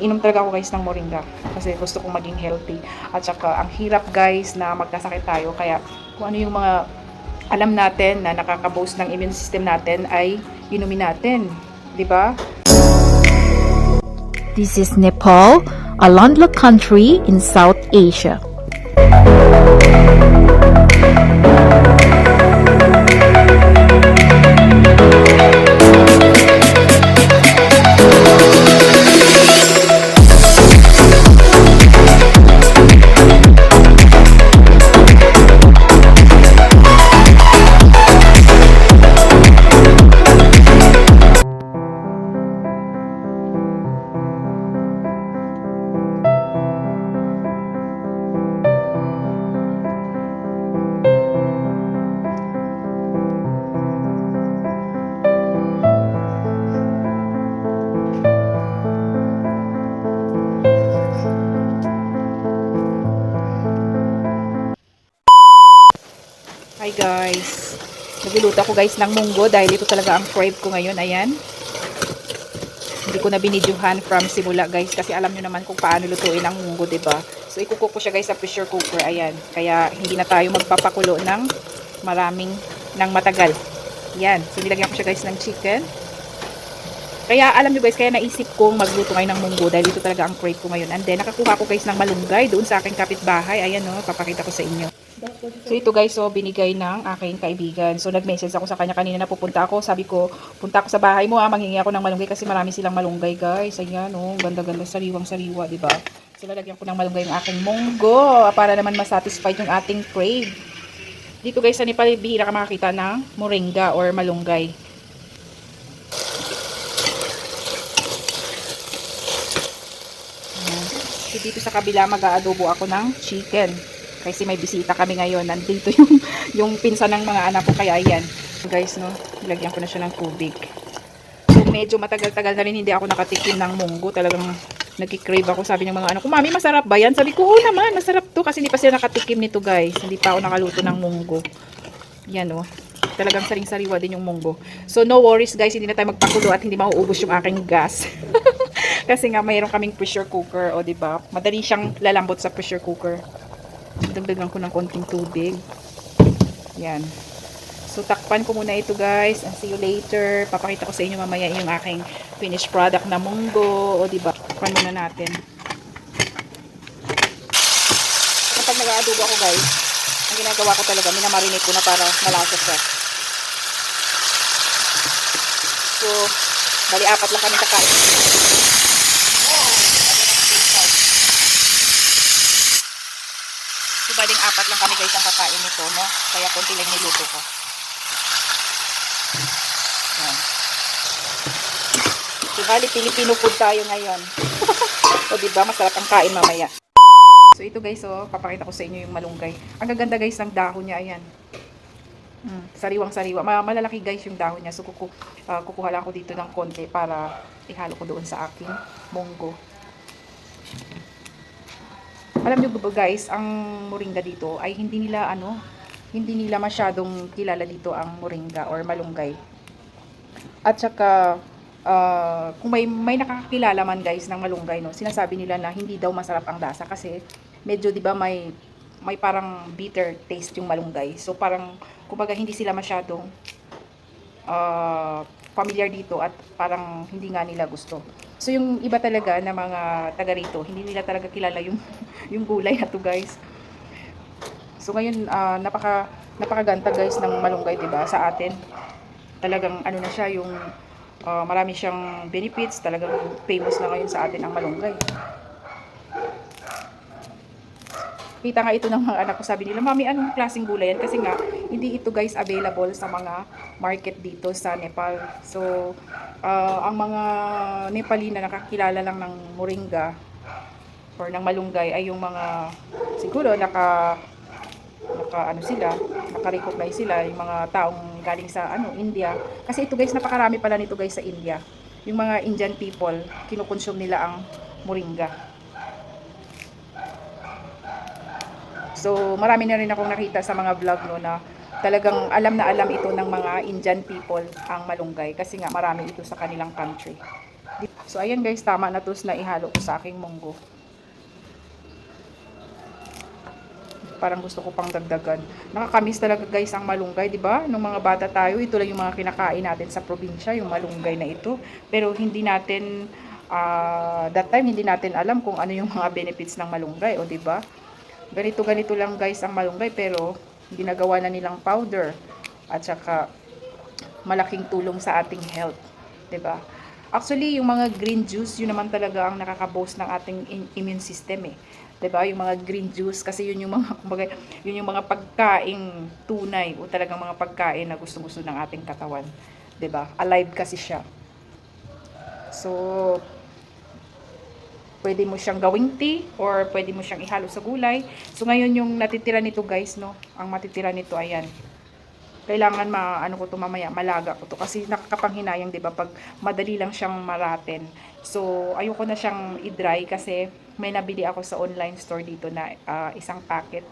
umiinom talaga ako guys ng moringa kasi gusto kong maging healthy. At saka ang hirap guys na magkasakit tayo kaya kung ano yung mga alam natin na nakaka-boost ng immune system natin ay inumin natin. 'Di ba? This is Nepal, a landlocked country in South Asia. Nagluluto ako guys ng munggo dahil ito talaga ang crave ko ngayon. Ayan. Hindi ko na binidyohan from simula guys kasi alam nyo naman kung paano lutuin ang munggo, ba? So ikukuko ko siya guys sa pressure cooker. Ayan. Kaya hindi na tayo magpapakulo ng maraming ng matagal. Yan. So nilagyan ko siya guys ng chicken. Kaya alam nyo guys, kaya naisip kong magluto ngayon ng munggo dahil ito talaga ang crave ko ngayon. And then nakakuha ko guys ng malunggay doon sa aking kapitbahay. Ayan no, papakita ko sa inyo. So ito guys, so binigay ng aking kaibigan. So nag-message ako sa kanya kanina na pupunta ako. Sabi ko, punta ako sa bahay mo ah, manghingi ako ng malunggay kasi marami silang malunggay guys. Ayan oh, ganda-ganda, sariwang-sariwa, di ba? So lalagyan ko ng malunggay yung aking munggo para naman masatisfied yung ating crave. Dito guys sa Nepal, bihira ka makakita ng moringa or malunggay. Ayan. So dito sa kabila mag-aadobo ako ng chicken. Kasi may bisita kami ngayon. Nandito yung, yung pinsan ng mga anak ko. Kaya ayan. Guys, no. Lagyan ko na siya ng tubig. So medyo matagal-tagal na rin hindi ako nakatikim ng munggo. Talagang nagkikrave ako. Sabi ng mga anak ko, Mami, masarap ba yan? Sabi ko, oo naman, masarap to. Kasi hindi pa sila nakatikim nito guys. Hindi pa ako nakaluto ng munggo. Yan oh. Talagang saring-sariwa din yung munggo. So no worries guys, hindi na tayo magpakulo at hindi mauubos yung aking gas. Kasi nga mayroon kaming pressure cooker, o ba? Madali siyang lalambot sa pressure cooker. Dagdagan ko ng konting tubig. Yan. So takpan ko muna ito guys. And see you later. Papakita ko sa inyo mamaya yung aking finished product na munggo, o di ba? Takpan muna natin. Kapag nag-aadobo ako guys, ang ginagawa ko talaga, minamarinate ko na para malasa siya. So, bali apat lang kami kakain. So, baling apat lang kami guys ang kakain nito, no? Kaya konti lang niluto ko. Yan. So, bali Filipino food tayo ngayon. o, diba? Masarap ang kain mamaya. So, ito guys, oh, papakita ko sa inyo yung malunggay. Ang gaganda guys ng dahon niya, ayan. Mm, sariwang sariwa. Ma- malalaki guys yung dahon niya. So, kuku ah, kukuha lang ako dito ng konti para ihalo ko doon sa aking munggo. Alam niyo ba guys, ang moringa dito ay hindi nila ano, hindi nila masyadong kilala dito ang moringa or malunggay. At saka ah, kung may may nakakakilala man guys ng malunggay no, sinasabi nila na hindi daw masarap ang lasa kasi medyo 'di ba may may parang bitter taste yung malunggay. So parang kumbaga hindi sila masyadong ah, familiar dito at parang hindi nga nila gusto. So yung iba talaga na mga taga rito, hindi nila talaga kilala yung yung gulay na to guys. So ngayon ah, napaka napakaganda guys ng malunggay 'di ba sa atin. Talagang ano na siya yung ah, marami siyang benefits, talagang famous na ngayon sa atin ang malunggay. Kita nga ito ng mga anak ko, sabi nila, Mami, anong klaseng gulay yan? Kasi nga, hindi ito guys available sa mga market dito sa Nepal. So, ah, ang mga Nepali na nakakilala lang ng moringa or ng malunggay ay yung mga siguro naka naka ano sila, naka-recognize sila yung mga taong galing sa ano India. Kasi ito guys, napakarami pala nito guys sa India. Yung mga Indian people, kinukonsume nila ang moringa. So, marami na rin akong nakita sa mga vlog no na talagang alam na alam ito ng mga Indian people ang malunggay kasi nga marami ito sa kanilang country. So, ayan guys, tama na to na ihalo ko sa aking munggo. Parang gusto ko pang dagdagan. Nakakamiss talaga guys ang malunggay, di ba? Nung mga bata tayo, ito lang yung mga kinakain natin sa probinsya, yung malunggay na ito. Pero hindi natin, ah, that time, hindi natin alam kung ano yung mga benefits ng malunggay, o di ba? Ganito, ganito lang guys ang malunggay, pero ginagawa na nilang powder. At saka, malaking tulong sa ating health, ba? Actually, yung mga green juice, yun naman talaga ang nakaka-boost ng ating in- immune system eh. 'Di ba? Yung mga green juice kasi yun yung mga kumbaga, yun yung mga pagkaing tunay o talagang mga pagkain na gustong-gusto ng ating katawan, 'di ba? Alive kasi siya. So, pwede mo siyang gawing tea or pwede mo siyang ihalo sa gulay. So ngayon yung natitira nito guys, no? Ang matitira nito ayan kailangan ma ano ko to mamaya malaga ko to kasi nakakapanghinayang 'di ba pag madali lang siyang maraten. So ayoko na siyang i-dry kasi may nabili ako sa online store dito na ah, isang packet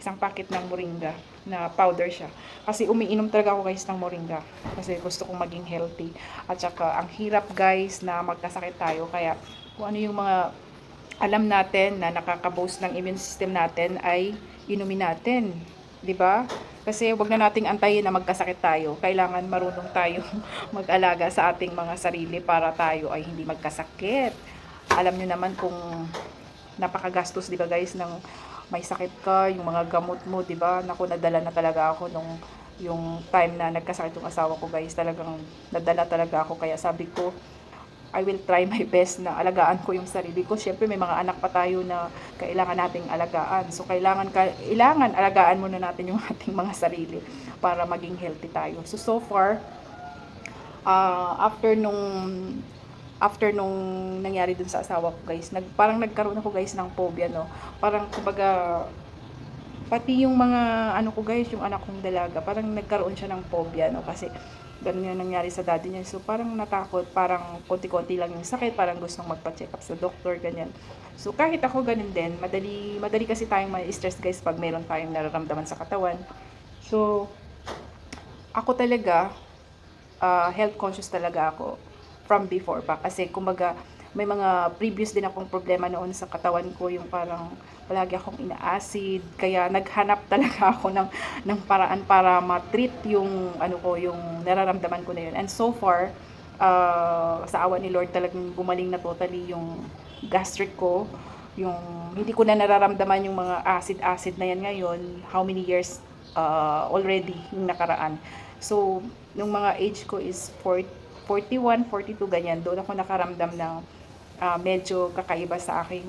isang packet ng moringa na powder siya. Kasi umiinom talaga ako guys ng moringa kasi gusto kong maging healthy. At saka ang hirap guys na magkasakit tayo kaya kung ano yung mga alam natin na nakaka-boost ng immune system natin ay inumin natin. 'Di ba? Kasi wag na nating antayin na magkasakit tayo. Kailangan marunong tayong mag-alaga sa ating mga sarili para tayo ay hindi magkasakit. Alam niyo naman kung napakagastos 'di ba guys ng may sakit ka, yung mga gamot mo, 'di ba? Naku, nadala na talaga ako nung yung time na nagkasakit yung asawa ko guys, talagang nadala talaga ako kaya sabi ko I will try my best na alagaan ko yung sarili ko. Siyempre, may mga anak pa tayo na kailangan nating alagaan. So, kailangan, kailangan alagaan muna natin yung ating mga sarili para maging healthy tayo. So, so far, uh, after nung after nung nangyari dun sa asawa ko guys, nag, parang nagkaroon ako guys ng phobia, no? Parang, kumbaga, pati yung mga, ano ko guys, yung anak kong dalaga, parang nagkaroon siya ng phobia, no? Kasi, ganun yung nangyari sa daddy niya. So, parang natakot, parang konti-konti lang yung sakit, parang gustong magpa-check up sa doktor, ganyan. So, kahit ako ganun din, madali, madali kasi tayong ma-stress guys pag meron tayong nararamdaman sa katawan. So, ako talaga, uh, health conscious talaga ako from before pa. Kasi, kumbaga, may mga previous din akong problema noon sa katawan ko, yung parang palagi akong ina-acid, kaya naghanap talaga ako ng, ng paraan para ma-treat yung, ano ko, yung nararamdaman ko na yun. And so far, uh, sa awa ni Lord talagang gumaling na totally yung gastric ko, yung hindi ko na nararamdaman yung mga acid-acid na yan ngayon, how many years uh, already yung nakaraan. So, nung mga age ko is 40, 41, 42, ganyan, doon ako nakaramdam ng uh, medyo kakaiba sa aking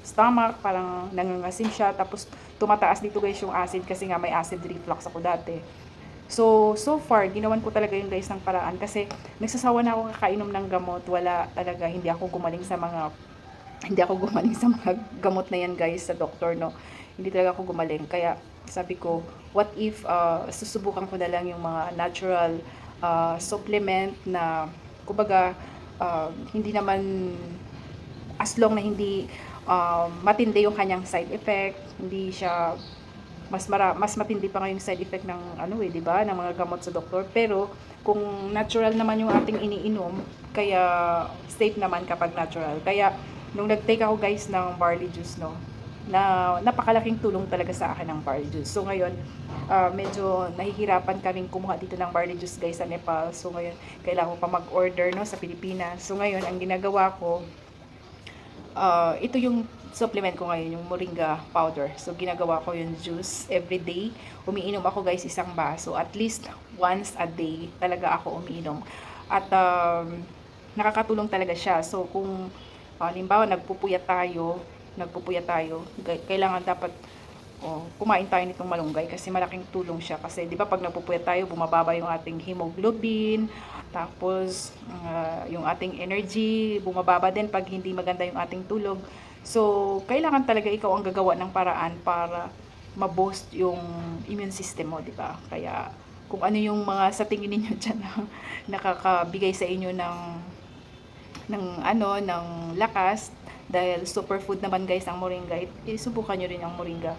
stomach, parang nangangasim siya, tapos tumataas dito guys yung acid kasi nga may acid reflux ako dati. So, so far, ginawan ko talaga yung guys ng paraan kasi nagsasawa na ako kakainom ng gamot, wala talaga, hindi ako gumaling sa mga, hindi ako gumaling sa mga gamot na yan guys sa doktor, no. Hindi talaga ako gumaling. Kaya sabi ko, what if uh, susubukan ko na lang yung mga natural uh, supplement na, kumbaga, uh, hindi naman as long na hindi um, matindi yung kanyang side effect, hindi siya mas mara, mas matindi pa ngayong side effect ng ano eh, 'di ba, ng mga gamot sa doktor. Pero kung natural naman yung ating iniinom, kaya safe naman kapag natural. Kaya nung nag-take ako guys ng barley juice, no, na napakalaking tulong talaga sa akin ng barley juice. So ngayon, uh, medyo nahihirapan kaming kumuha dito ng barley juice guys sa Nepal. So ngayon, kailangan ko pa mag-order no sa Pilipinas. So ngayon, ang ginagawa ko, uh, ito yung supplement ko ngayon, yung moringa powder. So, ginagawa ko yung juice every day. Umiinom ako guys isang baso. At least once a day talaga ako umiinom. At um, nakakatulong talaga siya. So, kung uh, halimbawa nagpupuyat tayo, nagpupuyat tayo, kailangan dapat oh, kumain tayo nitong malunggay kasi malaking tulong siya. Kasi di ba pag nagpupuyat tayo, bumababa yung ating hemoglobin, tapos uh, yung ating energy, bumababa din pag hindi maganda yung ating tulog. So, kailangan talaga ikaw ang gagawa ng paraan para ma-boost yung immune system mo, di ba? Kaya, kung ano yung mga sa tingin ninyo dyan na nakakabigay sa inyo ng ng ano, ng lakas, dahil superfood naman guys ang moringa, isubukan nyo rin ang moringa.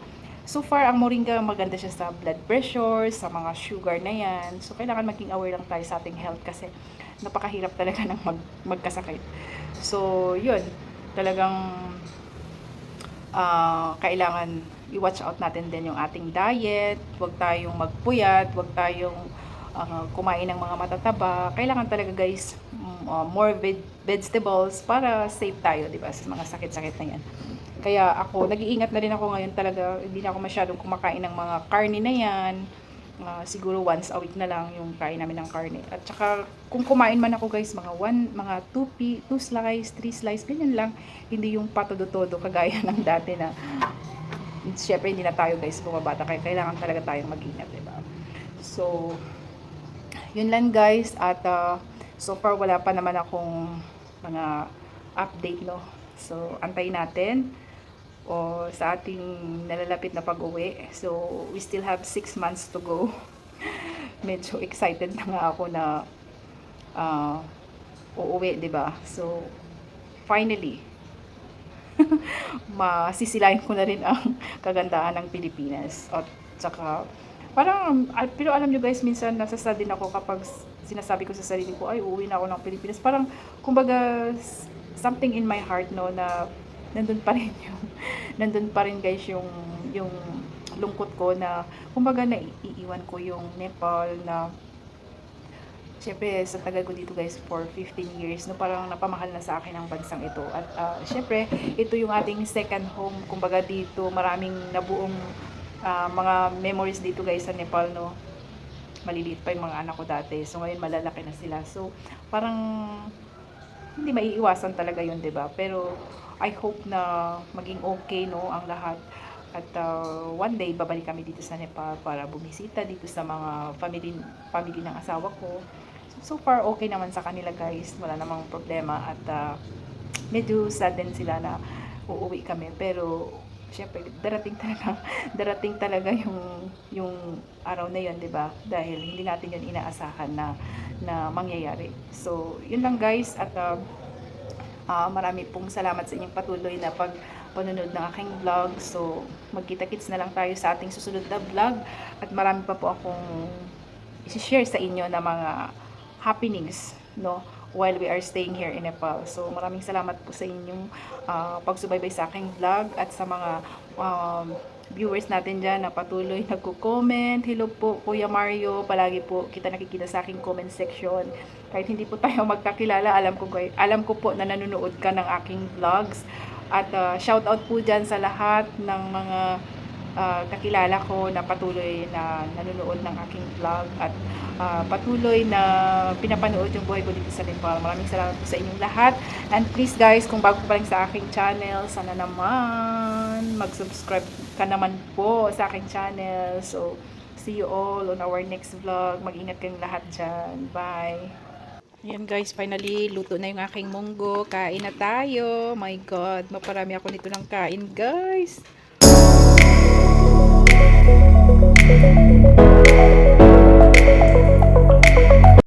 So far, ang moringa maganda siya sa blood pressure, sa mga sugar na yan. So, kailangan maging aware lang tayo sa ating health kasi napakahirap talaga ng mag, magkasakit. So, yun. Talagang ah, kailangan i-watch out natin din yung ating diet. Huwag tayong magpuyat, huwag tayong ah, kumain ng mga matataba. Kailangan talaga guys, ah, more veg- vegetables para safe tayo, di ba? Sa mga sakit-sakit na yan. Kaya ako, nag-iingat na rin ako ngayon talaga. Hindi na ako masyadong kumakain ng mga karne na yan. Ah, siguro once a week na lang yung kain namin ng karne. At saka, kung kumain man ako guys, mga one, mga 2 pi, 2 slice, 3 slice, ganyan lang. Hindi yung patodo-todo kagaya ng dati na syempre hindi na tayo guys bumabata kaya kailangan talaga tayong mag-ingat, diba? So, yun lang guys at ah, so far wala pa naman akong mga update no. So, antayin natin o sa ating nalalapit na pag-uwi. So, we still have 6 months to go. Medyo excited na nga ako na ah, uuwi, ba? So, finally, masisilayan ko na rin ang kagandahan ng Pilipinas. At saka, parang, ah, pero alam nyo guys, minsan nasasad din ako kapag sinasabi ko sa sarili ko, ay, uuwi na ako ng Pilipinas. Parang, kumbaga, something in my heart, no, na nandun pa rin yung, nandun pa rin guys yung, yung lungkot ko na, kumbaga, naiiwan ko yung Nepal na, Siyempre, sa tagal ko dito guys for 15 years, no, parang napamahal na sa akin ang bansang ito. At ah, siyempre, ito yung ating second home. Kumbaga dito, maraming nabuong ah, mga memories dito guys sa Nepal, no. Maliliit pa yung mga anak ko dati. So ngayon malalaki na sila. So parang hindi maiiwasan talaga yun, 'di ba? Pero I hope na maging okay no ang lahat. At uh, one day babalik kami dito sa Nepal para bumisita dito sa mga family family ng asawa ko. So, so far okay naman sa kanila guys, wala namang problema at uh, medyo sad din sila na uuwi kami pero syempre darating talaga darating talaga yung yung araw na yun, 'di ba? Dahil hindi natin yun inaasahan na na mangyayari. So, yun lang guys at uh, Ah, marami pong salamat sa inyong patuloy na pag panonood ng aking vlog. So, magkita-kits na lang tayo sa ating susunod na vlog. At marami pa po akong isi-share sa inyo na mga happenings, no? While we are staying here in Nepal. So, maraming salamat po sa inyong ah, pagsubaybay sa aking vlog at sa mga um, viewers natin dyan na patuloy nagko-comment. Hello po, Kuya Mario. Palagi po kita nakikita sa aking comment section. Kahit hindi po tayo magkakilala, alam ko, alam ko po na nanonood ka ng aking vlogs. At uh, shout out po dyan sa lahat ng mga uh, kakilala ko na patuloy na nanonood ng aking vlog at uh, patuloy na pinapanood yung buhay ko dito sa Nepal. Maraming salamat po sa inyong lahat. And please guys, kung bago pa lang sa aking channel, sana naman mag-subscribe ka naman po sa aking channel. So, see you all on our next vlog. Mag-ingat kayong lahat dyan. Bye! Ayan guys, finally, luto na yung aking munggo. Kain na tayo. My God, maparami ako nito ng kain, guys. Música